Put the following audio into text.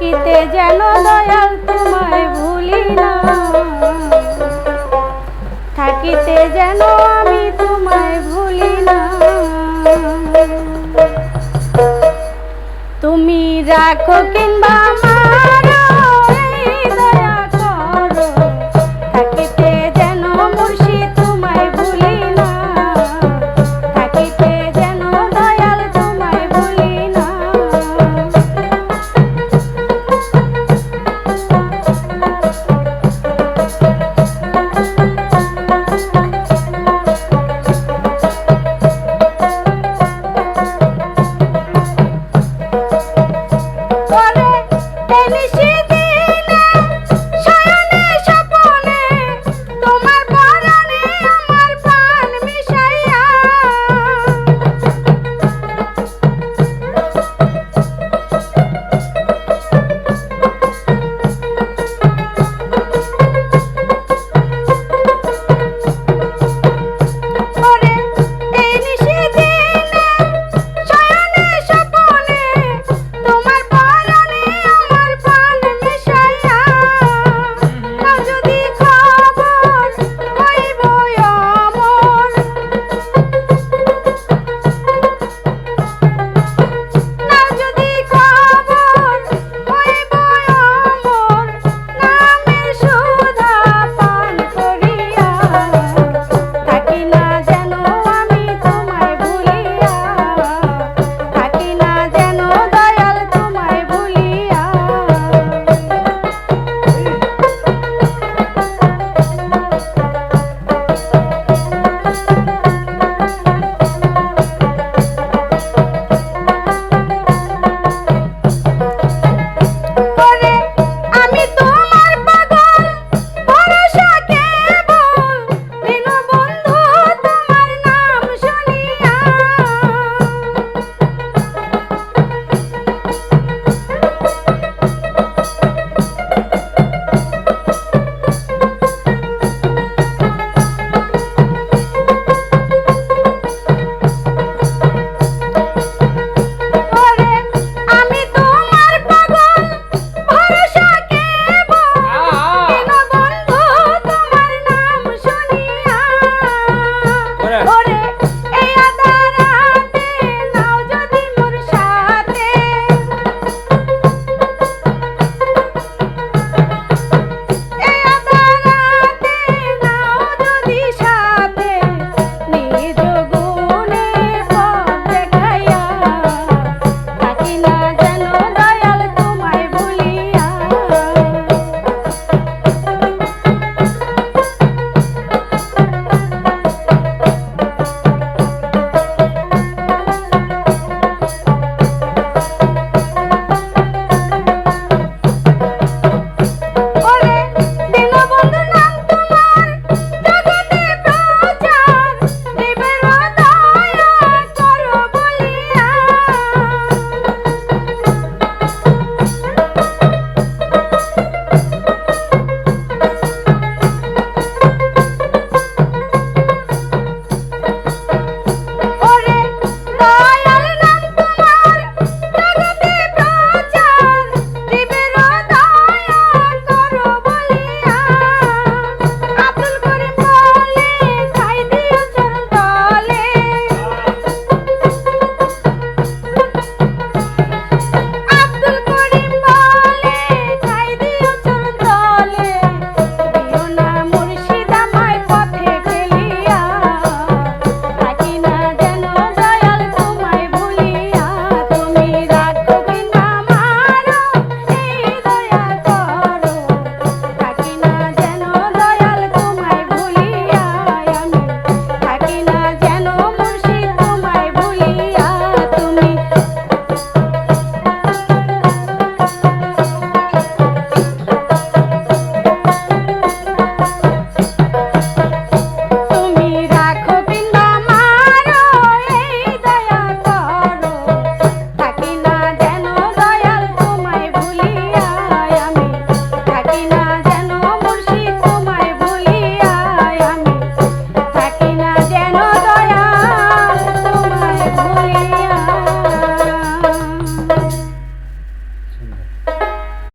থাকিতে যেন দয়াল তোমায় ভুলি না। থাকিতে যেন আমি তোমায় ভুলি না। তুমি রাখো কিংবা